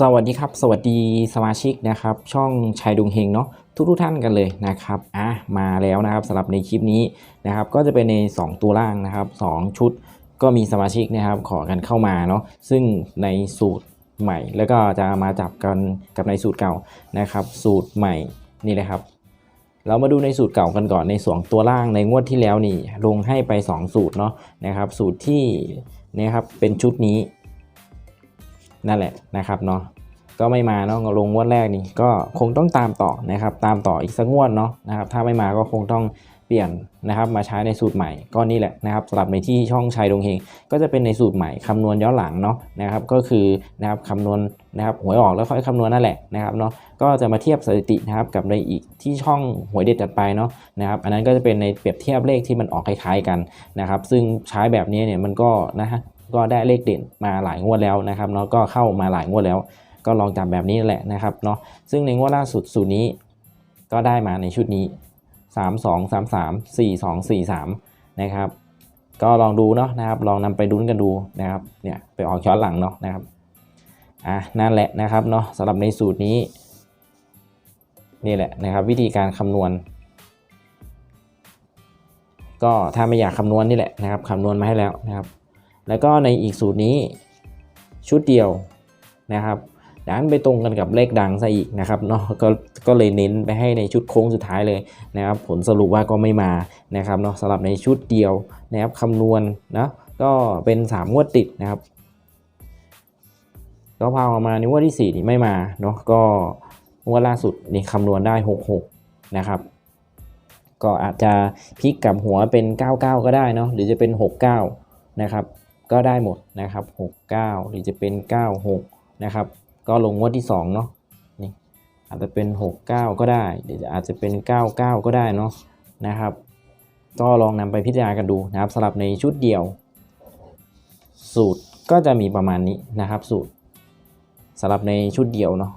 สวัสดีครับ สวัสดีสมาชิกนะครับ ช่องชายดุงเฮงเนาะทุกทุกท่านกันเลยนะครับอะมาแล้วนะครับสำหรับในคลิปนี้นะครับ ก็จะเป็นใน 2 ตัวล่างนะครับ 2 ชุดก็มีสมาชิกนะครับขอกันเข้ามาเนาะซึ่งในสูตรใหม่ แล้วก็จะมาจับกันกับในสูตรเก่านะครับ สูตรใหม่นี่เลยครับ เรามาดูในสูตรเก่ากันก่อนในสองตัวล่างในงวดที่แล้วนี่ลงให้ไป 2 สูตรเนาะนะครับ สูตรที่เนี่ยครับเป็นชุดนี้ นั่นแหละนะครับเนาะก็ไม่มาเนาะลงงวดแรกนี่ก็คงต้องตามต่อนะครับ ตามต่ออีกสักงวดเนาะนะครับ ถ้าไม่มาก็คงต้องเปลี่ยนนะครับ มาใช้ในสูตรใหม่ก็นี่แหละนะครับสำหรับในที่ช่องชัยดงเฮงก็จะเป็นในสูตรใหม่คำนวณย้อนหลังเนาะนะครับ ก็คือนะครับคำนวณนะครับหวยออกแล้วค่อยคำนวณนั่นแหละนะครับเนาะก็จะมาเทียบสถิตินะครับกับในอีกที่ช่องหวยเด็ดจัดไปเนาะนะครับอันนั้นก็จะเป็นในเปรียบเทียบเลขที่มันออกคล้ายๆกันนะครับ ซึ่งใช้แบบนี้เนี่ยมันก็นะฮะ ก็ได้เลขเด่นมาหลายงวดแล้วนะครับเนาะก็เข้ามาหลายงวดแล้ว ก็ลองจับแบบนี้แหละนะครับเนาะซึ่งในงวดล่าสุดสูตรนี้ ก็ได้มาในชุดนี้ 3 2 3 3 4 2 4 3นะครับก็ลองดูเนาะนะครับลองนำไปดุ้นกันดูนะครับเนี่ยไปออกย้อนหลังเนาะนะครับอะนั่นแหละนะครับเนาะสำหรับในสูตรนี้นี่แหละนะครับวิธีการคำนวณ ก็ถ้าไม่อยากคำนวณนี่แหละนะครับคำนวณมาให้แล้วนะครับ แล้วก็ในอีกสูตรนี้ชุดเดียวนะครับดันไปตรงกันกับเลขดังซะอีกนะครับเนาะก็ก็เลยเน้นไปให้ในชุดโค้งสุดท้ายเลยนะครับ ผลสรุปว่าก็ไม่มานะครับเนาะสำหรับในชุดเดียวนะครับคำนวณนะก็เป็น 3 งวดติดนะครับ ก็พาออกมาในงวดที่ 4 นี่ไม่มาเนาะก็งวดล่าสุดนี่คำนวณได้ 66 นะครับ ก็อาจจะพลิกกลับหัวเป็น 99 ก็ได้เนาะหรือจะเป็น 69 นะครับ ก็ได้หมดนะครับ 69 หรือจะเป็น 96 นะครับ ก็ลงงวดที่2เนาะนี่อาจจะเป็น 69 ก็ได้หรืออาจจะเป็น 99 ก็ได้เนาะนะครับ ก็ลองนำไปพิจารณากันดูนะครับสำหรับในชุดเดียว สูตรก็จะมีประมาณนี้นะครับ สูตรสำหรับในชุดเดียวเนาะ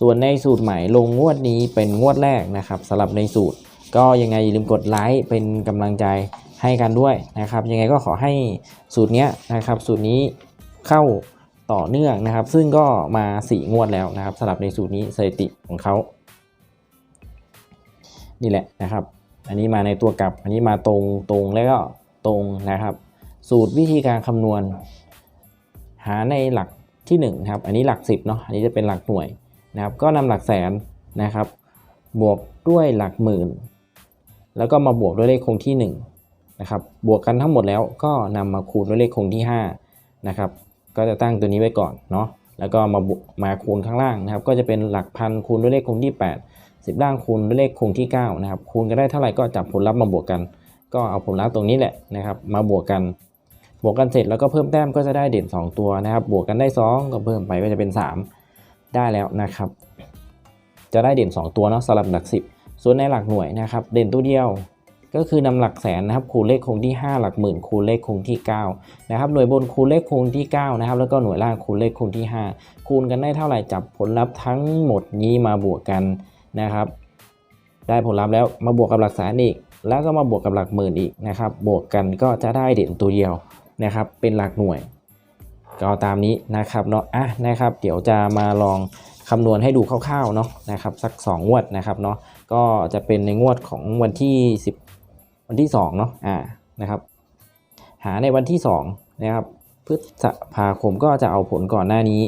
ส่วนในสูตรใหม่ลงงวดนี้เป็นงวดแรกนะครับสำหรับในสูตรก็ยังไงอย่าลืมกดไลค์เป็นกำลังใจ ให้กันด้วยนะครับยังไงก็ขอให้สูตรเนี้ยนะครับสูตรนี้เข้าต่อเนื่องนะครับ ซึ่งก็มา4งวดแล้วนะครับสำหรับในสูตรนี้สถิติของเขานี่แหละนะครับ อันนี้มาในตัวกลับ อันนี้มาตรงตรงแล้วก็ตรงนะครับ สูตรวิธีการคำนวณ หาในหลักที่1นะครับอันนี้หลัก 10เนาะอันนี้จะเป็นหลักหน่วยนะครับก็นำหลักแสนนะครับ บวกด้วยหลักหมื่น แล้วก็มาบวกด้วยเลขคงที่ 1 นะครับบวกกันทั้งหมดแล้วก็นำมาคูณด้วยเลขคงที่5นะครับก็จะตั้งตัวนี้ไว้ก่อนเนาะแล้วก็มามาคูณข้างล่างนะครับก็จะเป็นหลักพันคูณด้วยเลขคงที่ 8 10ล่างคูณด้วยเลขคงที่9นะครับคูณกันได้เท่าไหร่ก็จับผลลัพธ์มาบวกกัน ก็เอาผลลัพธ์ตรงนี้แหละนะครับมาบวกกันบวกกันเสร็จแล้วก็เพิ่มแต้มก็จะได้เด่น 2 ตัวนะครับ บวกกันได้ 2 ก็เพิ่มไปก็จะเป็น 3 ได้แล้วนะครับ จะได้เด่น 2 ตัวเนาะสำหรับหลัก 10 ส่วนในหลักหน่วยนะครับ เด่นตัวเดียว ก็คือนำหลักแสนนะครับคูณเลขคงที่ 5 หลักหมื่นคูณเลขคงที่9นะครับหน่วยบนคูณเลขคงที่9นะครับแล้วก็หน่วยล่างคูณเลขคงที่ 5 คูณกันได้เท่าไหร่จับผลลัพธ์ทั้งหมดนี้มาบวกกันนะครับ ได้ผลลัพธ์แล้วมาบวกกับหลักแสนอีก แล้วก็มาบวกกับหลักหมื่นอีกนะครับ บวกกันก็จะได้เด่นตัวเดียวนะครับ เป็นหลักหน่วยก็ตามนี้นะครับเนาะอะนะครับ เดี๋ยวจะมาลองคำนวณให้ดูคร่าวๆเนาะนะครับสัก 2 งวดนะครับเนาะก็จะเป็นในงวดของวันที่10 วันที่2เนาะอ่านะครับ หาในวันที่2นะครับพฤษภาคมก็จะเอาผลก่อนหน้านี้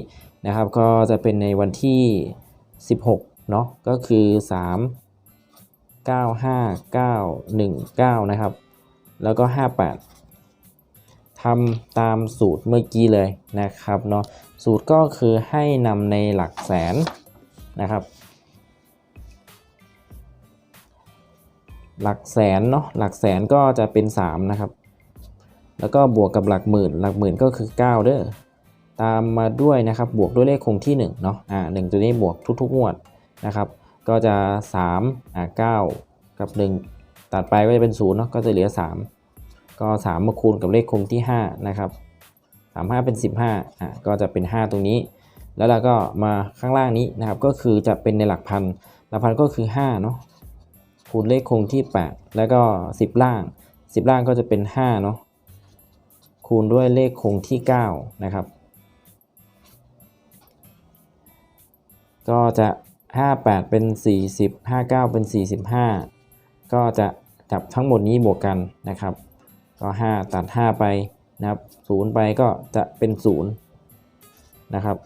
นะครับ ก็จะเป็นในวันที่ 16เนาะก็คือ 3 9 5 9 1 9 นะครับ แล้วก็ 58ทำตามสูตรเมื่อกี้เลยนะครับเนาะสูตรก็คือให้นำในหลักแสนนะครับ หลักแสนเนาะหลักแสนก็จะเป็น 3 นะครับ แล้วก็บวกกับหลักหมื่น หลักหมื่นก็คือ 9 เด้อตามมาด้วยนะครับบวกด้วยเลขคงที่ 1 เนาะอ่าหตัวนี้บวกทุกๆงวดนะครับ ก็จะ3อ่า9กับ 1 ตัดไปก็จะเป็น0เนาะก็จะเหลือ 3 ก็ 3 มาคูณกับเลขคงที่ 5 นะครับ 3 5 เป็น 15อะก็จะเป็น 5 ตรงนี้ แล้วเราก็มาข้างล่างนี้นะครับก็คือจะเป็นในหลักพันหลักพันก็คือ5เนาะ คูณเลขคงที่ 8 แล้วก็ 10 ล่าง 10 ล่างก็จะเป็น5เนาะคูณด้วยเลขคงที่ 9 นะครับ ก็จะ 58 เป็น 40 59 เป็น 45 ก็จะจับทั้งหมดนี้บวกกันนะครับ ก็ 5 ตัด 5 ไปนะครับ0ไปก็จะเป็น 0 นะครับ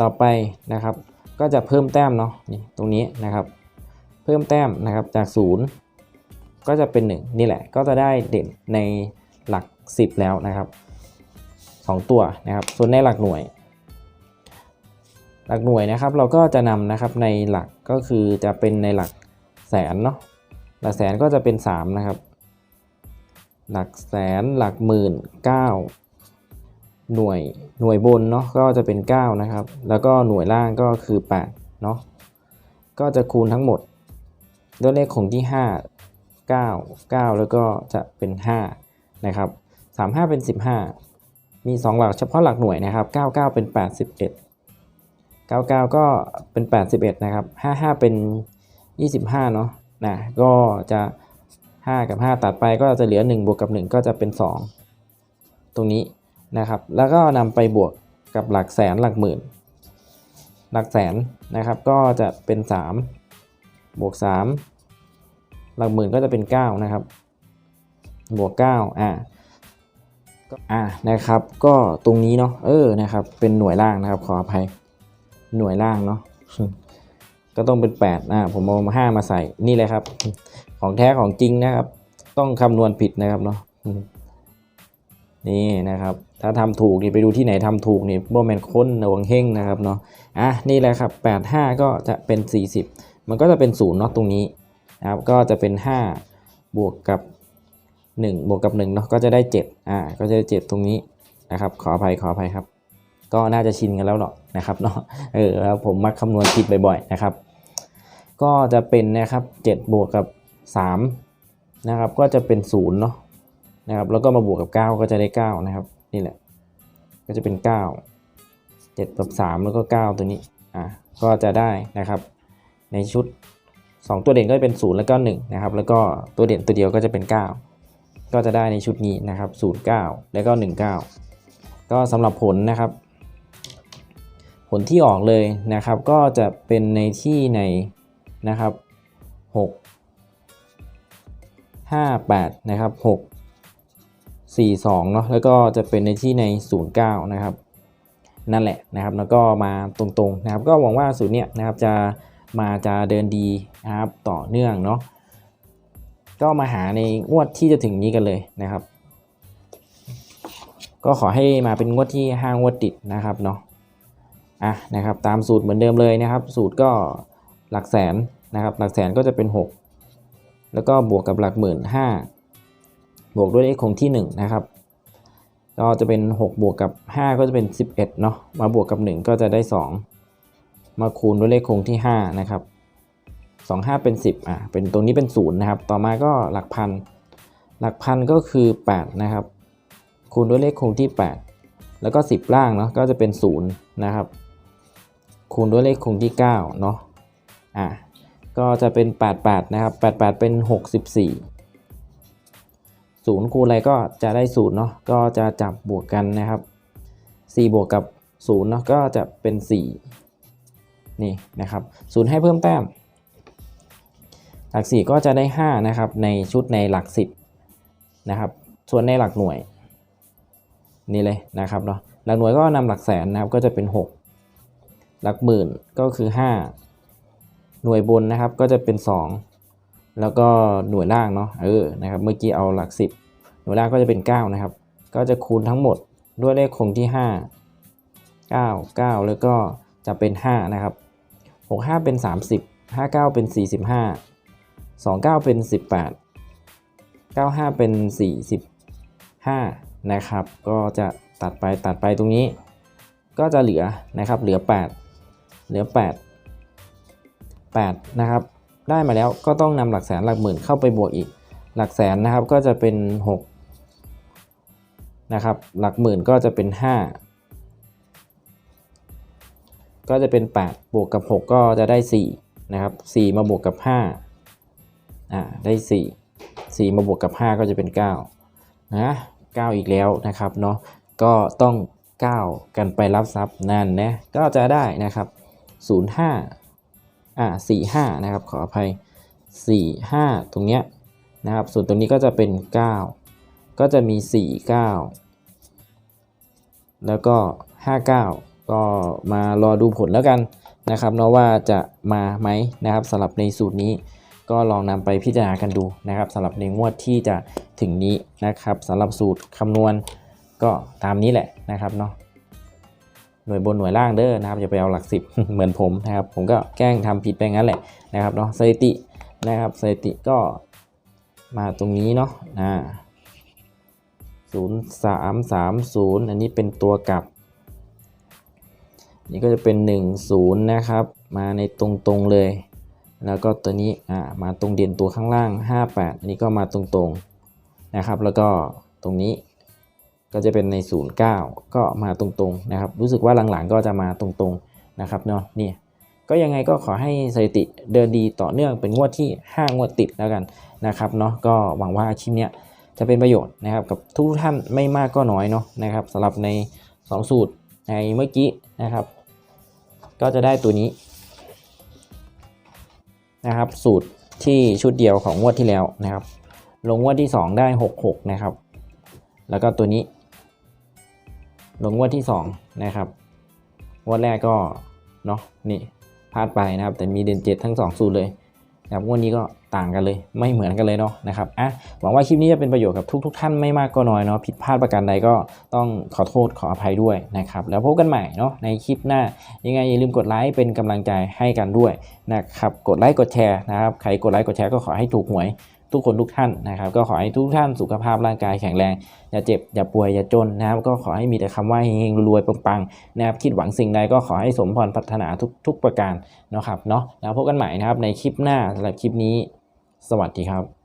ต่อไปนะครับ ก็จะเพิ่มแต้มเนาะนี่ตรงนี้นะครับ เพิ่มแต้มนะครับจาก 0 ก็จะเป็น 1 นี่แหละ ก็จะได้เด่นในหลัก 10 แล้วนะครับ 2 ตัวนะครับ ส่วนในหลักหน่วย หลักหน่วยนะครับเราก็จะนำนะครับในหลักก็คือจะเป็นในหลักแสนเนาะหลักแสนก็จะเป็น 3 นะครับ หลักแสนหลักหมื่นเก้าหน่วยหน่วยบนเนาะก็จะเป็น 9 นะครับ แล้วก็หน่วยล่างก็คือ8เนาะก็จะคูณทั้งหมด ด้วเลขคงที่ 5 9 9 แล้วก็จะเป็น 5 นะครับ 35 เป็น 15 มี 2 หลักเฉพาะหลักหน่วยนะครับ 99 เป็น 81 99 ก็เป็น 81 นะครับ 55 เป็น 25 เนาะนะก็จะ 5 กับ 5 ตัดไปก็จะเหลือ 1 บวกกับ 1 ก็จะเป็น 2 ตรงนี้นะครับ แล้วก็นำไปบวกกับหลักแสนหลักหมื่น หลักแสนนะครับก็จะเป็น 3 บวก 3 หลักหมื่นก็จะเป็น 9 นะครับ บวก 9 อ่าก็อ่านะครับ ก็ตรงนี้เนาะเออนะครับ เป็นหน่วยล่างนะครับ ขออภัยหน่วยล่างเนาะก็ต้องเป็น 8 อ่าผมเอามา5มาใส่นี่เลยครับ ของแท้ของจริงนะครับ ต้องคำนวณผิดนะครับเนาะอืมนี่นะครับ ถ้าทำถูกนี่ไปดูที่ไหนทำถูกนี่บ่แมนค้นระวังเฮงนะครับเนาะอะนี่แหละครับ 85 ก็จะเป็น 40 มันก็จะเป็น0เนาะตรงนี้ นะครับก็จะเป็น 5 บวกกับ 1 บวกกับ1เนาะก็จะได้7อ่าก็จะได้7ตรงนี้นะครับขออภัยขออภัยครับ ก็น่าจะชินกันแล้วหรอกนะครับเนาะเออแล้วผมมักคำนวณผิดบ่อยๆนะครับ ก็จะเป็นนะครับ7บวกกับ3นะครับก็จะเป็น0เนาะนะครับแล้วก็มาบวกกับ 9 ก็จะได้9นะครับนี่แหละก็จะเป็น 9 7กับ3แล้วก็ 9 ตัวนี้อะก็จะได้นะครับในชุด 2 ตัวเด่นก็จะเป็น 0 แล้วก็1นะครับแล้วก็ตัวเด่นตัวเดียวก็จะเป็น 9 ก็จะได้ในชุดนี้นะครับ 0 9 แล้วก็ 1 9 ก็สำหรับผลนะครับ ผลที่ออกเลยนะครับ ก็จะเป็นในที่ในนะครับ 6 5 8 นะครับ 6 4 2เนาะแล้วก็จะเป็นในที่ใน 0 9 นะครับ นั่นแหละนะครับ แล้วก็มาตรงๆนะครับ ก็หวังว่าสูตรเนี้ยนะครับจะ มาจะเดินดีนะครับต่อเนื่องเนาะก็มาหาในงวดที่จะถึงนี้กันเลยนะครับ ก็ขอให้มาเป็นงวดที่5งวดติดนะครับเนาะอะนะครับตามสูตรเหมือนเดิมเลยนะครับ สูตรก็หลักแสนนะครับหลักแสนก็จะเป็น 6 แล้วก็บวกกับหลักหมื่นห้าบวกด้วยเลขคงที่ 1 นะครับก็จะเป็น 6 บวกกับ 5 ก็จะเป็น 11เนาะมาบวกกับ 1 ก็จะได้ 2 มาคูณด้วยเลขคงที่ 5 นะครับ 2 5 เป็น 10อะเป็นตรงนี้เป็น0นะครับ ต่อมาก็หลักพัน หลักพันก็คือ 8 นะครับ คูณด้วยเลขคงที่ 8 แล้วก็ 10 ล่างเนาะก็จะเป็น0นะครับ คูณด้วยเลขคงที่9เนาะอะก็จะเป็น 88 นะครับ 88 เป็น 64 0คูณอะไรก็จะได้0เนาะก็จะจับบวกกันนะครับ 4 บวกกับ0เนาะก็จะเป็น4 นี่นะครับ0ให้เพิ่มแต้ม หลัก 4 ก็จะได้ 5 นะครับ ในชุดในหลัก 10 นะครับ ส่วนในหลักหน่วย นี่เลยนะครับเนาะหลักหน่วยก็นำหลักแสนนะครับก็จะเป็น 6 หลักหมื่นก็คือ 5 หน่วยบนนะครับก็จะเป็น 2 แล้วก็หน่วยล่างเนาะเออนะครับเมื่อกี้เอาหลัก 10 หน่วยล่างก็จะเป็น 9 นะครับ ก็จะคูณทั้งหมดด้วยเลขคงที่ 5 9 9 แล้วก็จะเป็น 5 นะครับ 65 เป็น 30 59 เป็น 45 29 เป็น 18 95 เป็น 45 นะครับ ก็จะตัดไปตัดไปตรงนี้ ก็จะเหลือนะครับ เหลือ 8 เหลือ 8 8 นะครับ ได้มาแล้วก็ต้องนำหลักแสนหลักหมื่นเข้าไปบวกอีก หลักแสนนะครับก็จะเป็น 6 นะครับ หลักหมื่นก็จะเป็น 5 ก็จะเป็น 8 บวกกับ 6 ก็จะได้ 4 นะครับ 4 มาบวกกับ5อ่าได้ 4 4 มาบวกกับ 5 ก็จะเป็น 9 นะ 9 อีกแล้วนะครับเนาะ ก็ต้อง 9 กันไปรับทรัพย์นั่นนะ ก็จะได้นะครับ 05 อ่า45 นะครับ ขออภัย 45 ตรงเนี้ยนะครับ ส่วนตรงนี้ก็จะเป็น 9 ก็จะมี 49 แล้วก็ 59 ก็มารอดูผลแล้วกันนะครับเนาะว่าจะมาไหมนะครับสำหรับในสูตรนี้ก็ลองนำไปพิจารณากันดูนะครับสำหรับในงวดที่จะถึงนี้นะครับสำหรับสูตรคำนวณก็ตามนี้แหละนะครับเนาะหน่วยบนหน่วยล่างเด้อนะครับอย่าไปเอาหลักสิบเหมือนผมนะครับ ผมก็แกล้งทำผิดไปงั้นแหละนะครับเนาะสถิตินะครับสถิติก็มาตรงนี้เนาะอ่าศูนย์สามสามศูนย์อันนี้เป็นตัวกลับ นี่ก็จะเป็น 1 0 นะครับ มาในตรงๆเลย แล้วก็ตัวนี้อ่ามาตรงเด่นตัวข้างล่าง 58 อันนี้ก็มาตรงๆนะครับ แล้วก็ตรงนี้ก็จะเป็นใน 09 ก็มาตรงๆนะครับ รู้สึกว่าหลังๆก็จะมาตรงๆนะครับเนาะนี่ก็ยังไงก็ขอให้สถิติเดินดีต่อเนื่องเป็นงวดที่ 5 งวดติดแล้วกันนะครับเนาะก็หวังว่าคลิปเนี้ยจะเป็นประโยชน์นะครับกับทุกท่านไม่มากก็น้อยเนาะนะครับสำหรับใน 2 สูตรในเมื่อกี้นะครับ ก็จะได้ตัวนี้นะครับ สูตรที่ชุดเดียวของงวดที่แล้วนะครับ ลงงวดที่ 2 ได้ 66 นะครับ แล้วก็ตัวนี้ ลงงวดที่ 2 นะครับงวดแรกก็เนาะนี่พลาดไปนะครับ แต่มีเด่นเจ็ดทั้ง 2 สูตรเลยนะครับงวดนี้ก็ ต่างกันเลยไม่เหมือนกันเลยเนาะนะครับอะหวังว่าคลิปนี้จะเป็นประโยชน์กับทุกๆท่านไม่มากก็น้อยเนาะผิดพลาดประการใดก็ต้องขอโทษขออภัยด้วยนะครับแล้วพบกันใหม่เนาะในคลิปหน้า ยังไงอย่าลืมกดไลค์เป็นกำลังใจให้กันด้วยนะครับกดไลค์กดแชร์นะครับใครกดไลค์กดแชร์ก็ขอให้ถูกหวยทุกคนทุกท่านนะครับก็ขอให้ทุกท่านสุขภาพร่างกายแข็งแรง อย่าเจ็บ อย่าป่วย อย่าจนนะครับก็ขอให้มีแต่คำว่าเฮงรวยปังๆนะครับคิดหวังสิ่งใดก็ขอให้สมพรปรารถนาทุกทุกประการนะครับเนาะแล้วพบกันใหม่นะครับในคลิปหน้าสำหรับคลิปนี้ สวัสดีครับ